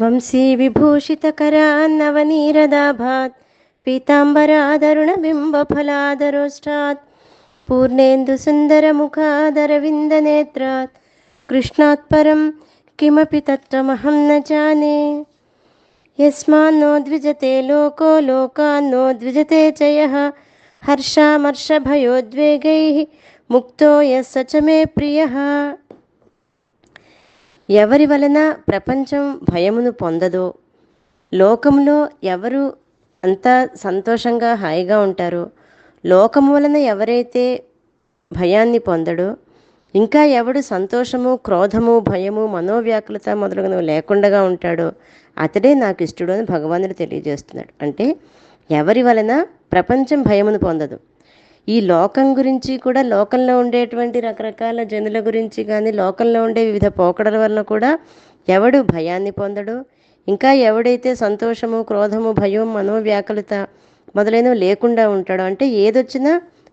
वंशी विभूषित विभूषितकरान्नवनीरदाभात् पीताम्बरादरुणबिम्बफलादरोष्टात् पूर्णेन्दुसुन्दरमुखादरविन्दनेत्रात् कृष्णात् परं किमपि तत्त्वमहं न जाने। यस्मान्नो द्विजते लोको लोकान्नो द्विजते च यः, हर्षामर्षभयोद्वेगैः मुक्तो यः स च मे प्रियः। ఎవరి వలన ప్రపంచం భయమును పొందదో లోకంలో ఎవరు అంత సంతోషంగా హాయిగా ఉంటారో లోకము వలన ఎవరైతే భయాన్ని పొందడో ఇంకా ఎవడు సంతోషము క్రోధము భయము మనోవ్యాకులత మొదలగునవి లేకుండా ఉంటాడో అతడే నాకు ఇష్టడు అని భగవానుడు తెలియజేస్తున్నాడు. అంటే ఎవరి వలన ప్రపంచం భయమును పొందదు. ఈ లోకం గురించి కూడా లోకంలో ఉండేటువంటి రకరకాల జనుల గురించి కానీ లోకంలో ఉండే వివిధ పోకడల వలన కూడా ఎవడు భయాన్ని పొందడు? ఇంకా ఎవడైతే సంతోషము క్రోధము భయం మనోవ్యాకులత మొదలైనవి లేకుండా ఉంటాడో అంటే ఏదొచ్చినా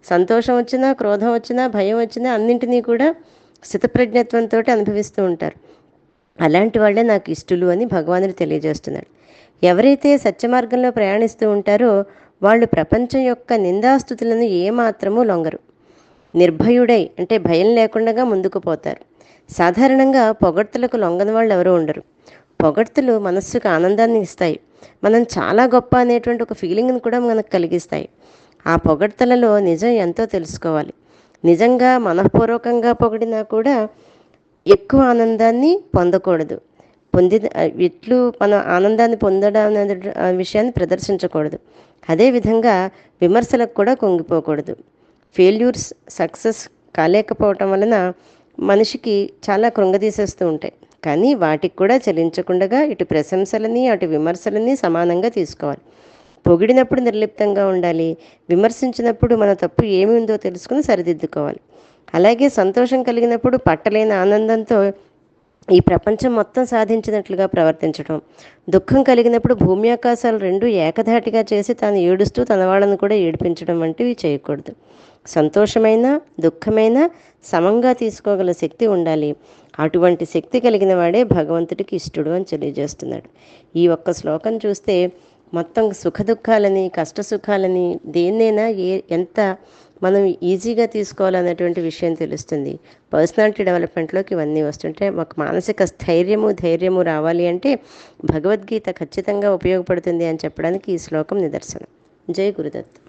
సంతోషం వచ్చినా క్రోధం వచ్చినా భయం వచ్చినా అన్నింటినీ కూడా స్థితప్రజ్ఞత్వంతో అనుభవిస్తూ ఉంటారు. అలాంటి వాళ్ళే నాకు ఇష్టలు అని భగవానుడు తెలియజేస్తున్నాడు. ఎవరైతే సత్యమార్గంలో ప్రయాణిస్తూ ఉంటారో వాళ్ళు ప్రపంచం యొక్క నిందాస్థుతులను ఏమాత్రమూ లొంగరు. నిర్భయుడై అంటే భయం లేకుండా ముందుకు పోతారు. సాధారణంగా పొగడ్తలకు లొంగని వాళ్ళు ఎవరూ ఉండరు. పొగడ్తలు మనస్సుకు ఆనందాన్ని ఇస్తాయి. మనం చాలా గొప్ప అనేటువంటి ఒక ఫీలింగ్ని కూడా మనకు కలిగిస్తాయి. ఆ పొగడ్తలలో నిజం ఎంతో తెలుసుకోవాలి. నిజంగా మనఃపూర్వకంగా పొగిడినా కూడా ఎక్కువ ఆనందాన్ని పొందకూడదు. పొంది ఎట్లు మన ఆనందాన్ని పొందడం అనే విషయాన్ని ప్రదర్శించకూడదు. అదేవిధంగా విమర్శలకు కూడా కుంగిపోకూడదు. ఫెయిల్యూర్స్ సక్సెస్ కాలేకపోవటం వలన మనిషికి చాలా కృంగదీసేస్తూ ఉంటాయి. కానీ వాటికి కూడా చెలించకుండా ఇటు ప్రశంసలని అటు విమర్శలని సమానంగా తీసుకోవాలి. పొగిడినప్పుడు నిర్లిప్తంగా ఉండాలి. విమర్శించినప్పుడు మన తప్పు ఏమి ఉందో తెలుసుకుని సరిదిద్దుకోవాలి. అలాగే సంతోషం కలిగినప్పుడు పట్టలేని ఆనందంతో ఈ ప్రపంచం మొత్తం సాధించినట్లుగా ప్రవర్తించడం దుఃఖం కలిగినప్పుడు భూమి ఆకాశాలు రెండు ఏకధాటిగా చేసి తాను ఏడుస్తూ తన వాళ్ళను కూడా ఏడిపించడం వంటివి చేయకూడదు. సంతోషమైన దుఃఖమైన సమంగా తీసుకోగల శక్తి ఉండాలి. అటువంటి శక్తి కలిగిన వాడే భగవంతుడికి ఇష్టడు అని తెలియజేస్తున్నాడు. ఈ ఒక్క శ్లోకం చూస్తే మొత్తం సుఖ దుఃఖాలని కష్ట సుఖాలని దేన్నైనా ఏ ఎంత మనం ఈజీగా తీసుకోవాలన్నటువంటి విషయం తెలుస్తుంది. పర్సనాలిటీ డెవలప్మెంట్లోకి ఇవన్నీ వస్తుంటే మాకు మానసిక స్థైర్యము ధైర్యము రావాలి అంటే భగవద్గీత ఖచ్చితంగా ఉపయోగపడుతుంది అని చెప్పడానికి ఈ శ్లోకం నిదర్శనం. జై గురుదత్.